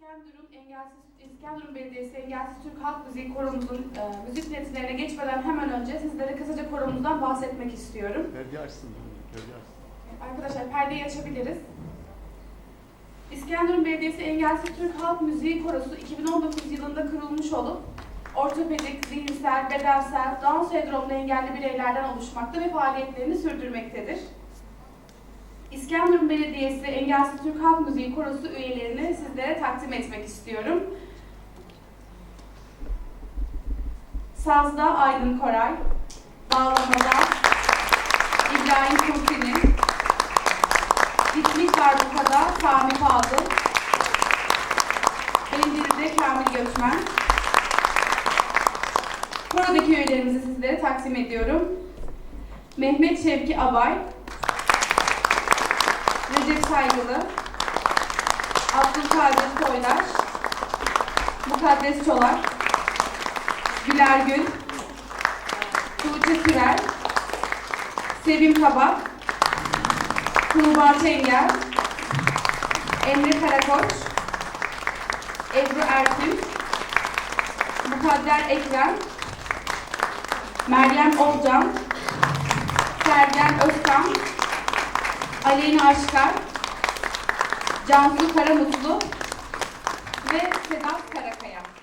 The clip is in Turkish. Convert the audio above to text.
İskenderun Engelsiz İskenderun Belediyesi Engelsiz Türk Halk Müziği Koromuzun e, müzik metinlerine geçmeden hemen önce sizlere kısaca koromuzdan bahsetmek istiyorum. Perdeyi açsın. Perdeyi açsın. Arkadaşlar perdeyi açabiliriz. İskenderun Belediyesi Engelsiz Türk Halk Müziği Korosu 2019 yılında kurulmuş olup ortopedik, zihinsel, bedensel, Down sendromlu engelli bireylerden oluşmakta ve faaliyetlerini sürdürmektedir. İskenderun Belediyesi Engelsiz Türk Halk Müziği Korosu üyelerini sizlere takdim etmek istiyorum. Sazda Aydın Koray, Bağlamada İbrahim Kurti'nin, Ritmik Darbuka'da Sami Fadıl, Endil'de Kamil Göçmen. Korodaki üyelerimizi sizlere takdim ediyorum. Mehmet Şevki Abay, Saygılı, Abdülkadir Toylar, Mukaddes Çolak, Güler Gül, Tuğçe Sürel, Sevim Kabak, Tuğba Çengel, Emre Karakoç, Ebru Ertün, Mukadder Ekrem, Meryem Olcan, Sergen Özkan, Aleyna Aşkar, Cansu Karamutlu ve Sedat Karakaya.